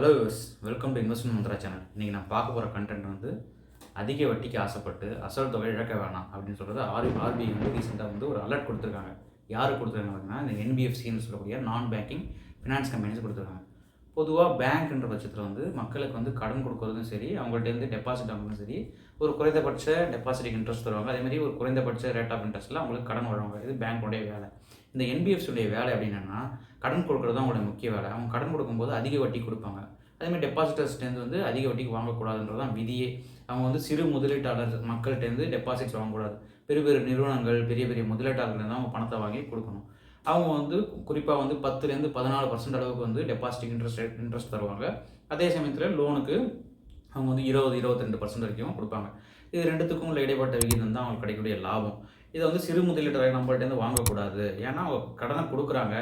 Hello use welcome to investment Mantra channel இன்றைக்கி நான் பார்க்க போகிற கண்டென்ட் வந்து அதிக வட்டிக்கு ஆசைப்பட்டு அசல் தொகை இழக்க வேணாம் அப்படின்னு சொல்கிறது ஆர் ஆர்பிஐ வந்து ரீசெண்டாக வந்து ஒரு அலர்ட் கொடுத்துருக்காங்க. யார் கொடுத்துருக்காங்கன்னா அப்படின்னா இந்த என்பிஎஃப்சின்னு சொல்லக்கூடிய நான் பேங்கிங் ஃபினான்ஸ் கம்பெனிஸ் கொடுத்துருக்காங்க. பொதுவாக பேங்க்ன்ற பட்சத்தில் வந்து மக்களுக்கு வந்து கடன் கொடுக்குறதும் சரி அவங்கள்ட்டேருந்து டெபாசிட் வாங்குறதும் சரி ஒரு குறைந்தபட்ச டெபாசிட்டுக்கு இன்ட்ரெஸ்ட் தருவாங்க. அதே மாதிரி ஒரு குறைந்தபட்ச ரேட் ஆஃப் இன்ட்ரெஸ்ட்டில் அவங்களுக்கு கடன் வழங்குவாங்க. இது பேங்க்கோடைய வேலை. இந்த என்பிஎஃப்சியுடைய வேலை அப்படின்னா கடன் கொடுக்குறது தான் அவங்களோட முக்கிய வேலை. அவங்க கடன் கொடுக்கும்போது அதிக வட்டி கொடுப்பாங்க. அதேமாதிரி டெபாசிட்டர்ஸ்டேருந்து வந்து அதிக வட்டிக்கு வாங்கக்கூடாதுன்றது தான் விதியே. அவங்க வந்து சிறு முதலீட்டாளர் மக்கள்கிட்டேருந்து டெபாசிட்ஸ் வாங்கக்கூடாது. பெரிய பெரிய நிறுவனங்கள் பெரிய பெரிய முதலீட்டாளர்கள் தான் அவங்க பணத்தை வாங்கி கொடுக்கணும். அவங்க வந்து குறிப்பாக வந்து பத்துலேருந்து பதினாலு பர்சன்ட் அளவுக்கு வந்து டெபாசிட் இன்ட்ரெஸ்ட் ரேட் இன்ட்ரெஸ்ட் தருவாங்க. அதே சமயத்தில் லோனுக்கு அவங்க வந்து இருபது இருபத்திரெண்டு பர்சன்ட் வரைக்கும் கொடுப்பாங்க. இது ரெண்டுத்துக்கும் உள்ள இடைப்பட்ட விகிதம் தான் அவங்களுக்கு கிடைக்கக்கூடிய லாபம். இதை வந்து சிறு முதலீட்டரை நம்மள்ட்டேருந்து வாங்கக்கூடாது. ஏன்னா அவங்க கடனை கொடுக்குறாங்க.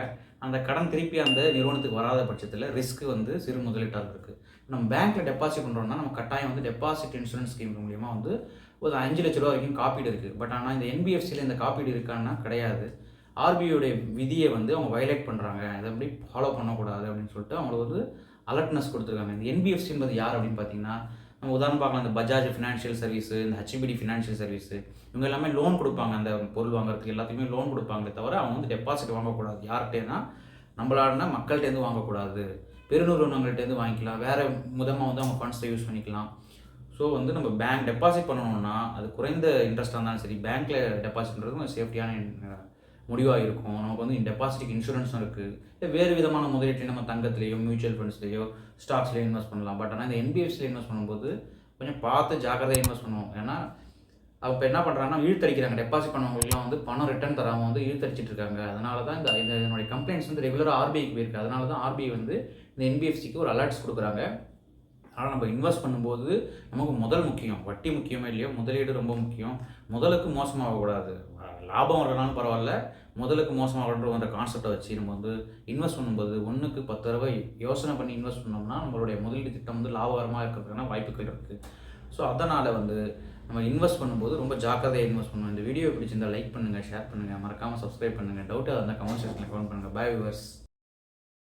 அந்த கடன் திருப்பி அந்த நிறுவனத்துக்கு வராத பட்சத்தில் ரிஸ்க் வந்து சிறு முதலீட்டாக இருக்குது நம்ம பேங்க்கில் டெபாசிட் பண்ணுறோம்னா நம்ம கட்டாயம் வந்து டெபாசிட் இன்சூரன்ஸ் ஸ்கீம் மூலியமாக வந்து ஒரு அஞ்சு லட்ச ரூபா வரைக்கும் காப்பீடு இருக்குது பட் ஆனால் இந்த என்பிஎஃப்சியில் இந்த காப்பீடு இருக்கான்னா கிடையாது. ஆர்பிஐடைய விதியை வந்து அவங்க வயலேட் பண்ணுறாங்க இதை எப்படி ஃபாலோ பண்ணக்கூடாது அப்படின்னு சொல்லிட்டு அவங்களுக்கு வந்து அலர்ட்னஸ் கொடுத்துருக்காங்க. இந்த என்பிஎஃப்சின்றது யார் அப்படின்னு பார்த்தீங்கன்னா நம்ம உதாரணம் பார்க்கலாம். இந்த பஜாஜ் ஃபினான்ஷியல் சர்வீஸ் இந்த ஹெச்பிடி ஃபினான்ஷியல் சர்வீஸ் இவங்க எல்லாமே லோன் கொடுப்பாங்க. அந்த பொருள் வாங்குறதுக்கு எல்லாத்தையுமே லோன் கொடுப்பாங்களே தவிர அவங்க வந்து டெபாசிட் வாங்கக்கூடாது. யார்கிட்டேன்னா நம்மளாடனா மக்கள்கிட்டேருந்து வாங்கக்கூடாது. பெருநிறுவனங்கள்ட்டேருந்து வாங்கிக்கலாம். வேறு முதமாக வந்து அவங்க ஃபண்ட்ஸை யூஸ் பண்ணிக்கலாம். ஸோ வந்து நம்ம பேங்க் டெபாசிட் பண்ணணும்னா அது குறைந்த இன்ட்ரெஸ்ட்டாக இருந்தாலும் சரி பேங்க்கில் டெபாசிட்ன்றது கொஞ்சம் சேஃப்டியான முடிவாக இருக்கும் நமக்கு வந்து டெபாசிட்டுக்கு இன்சூரன்ஸும் இருக்குது இல்லை வேறு விதமான முதலீட்டில் நம்ம தங்கத்துலேயோ மியூச்சுவல் ஃபண்ட்ஸ்லேயோ ஸ்டாக்ஸ்லேயோ இன்வெஸ்ட் பண்ணலாம். பட் ஆனால் இந்த என்பிஎஃப்சியில் இன்வெஸ்ட் பண்ணும்போது கொஞ்சம் பார்த்து ஜாக்கிரதையாக இன்வெஸ்ட் பண்ணுவோம். ஏன்னா அவங்க என்ன பண்ணுறாங்கன்னா இழுத்தடிக்கிறாங்க. டெபாசிட் பண்ணவங்களுக்குலாம் வந்து பணம் ரிட்டர்ன் தராமல் வந்து இழுத்தடிச்சிட்டு இருக்காங்க அதனால தான் இந்த இதனுடைய என்னுடைய கம்ப்ளைண்ட்ஸ் வந்து ரெகுலராக ஆர்பிஐக்கு போயிருக்கு. அதனால தான் ஆர்பிஐ வந்து இந்த என்பிஎஃப்சிக்கு ஒரு அலர்ட்ஸ் கொடுக்குறாங்க. ஆனால் நம்ம இன்வெஸ்ட் பண்ணும்போது நமக்கு முதல் முக்கியம். வட்டி முக்கியமே இல்லையோ முதலீடு ரொம்ப முக்கியம். முதலுக்கு மோசமாகக்கூடாது. லாபம் வரலாம் பரவாயில்ல. முதலுக்கு மோசமாகன்ற அந்த கான்செப்டை வச்சு நம்ம வந்து இன்வெஸ்ட் பண்ணும்போது ஒன்றுக்கு பத்து ரூபாய் யோசனை பண்ணி இன்வெஸ்ட் பண்ணோம்னா நம்மளுடைய முதலீடு திட்டம் வந்து லாபகரமாக இருக்கிறதுக்கான வாய்ப்புகள் இருக்குது ஸோ அதனால் வந்து நம்ம இன்வெஸ்ட் பண்ணும்போது ரொம்ப ஜாக்கிரதையாக இன்வெஸ்ட் பண்ணுவோம். இந்த வீடியோ பிடிச்சிருந்தால் லைக் பண்ணுங்கள் ஷேர் பண்ணுங்கள் மறக்காமல் சப்ஸ்கிரைப் பண்ணுங்கள் டவுட்டாக இருந்தால் கமெண்ட் செக்ஷனில் கமெண்ட் பண்ணுங்கள் பை விவர்ஸ்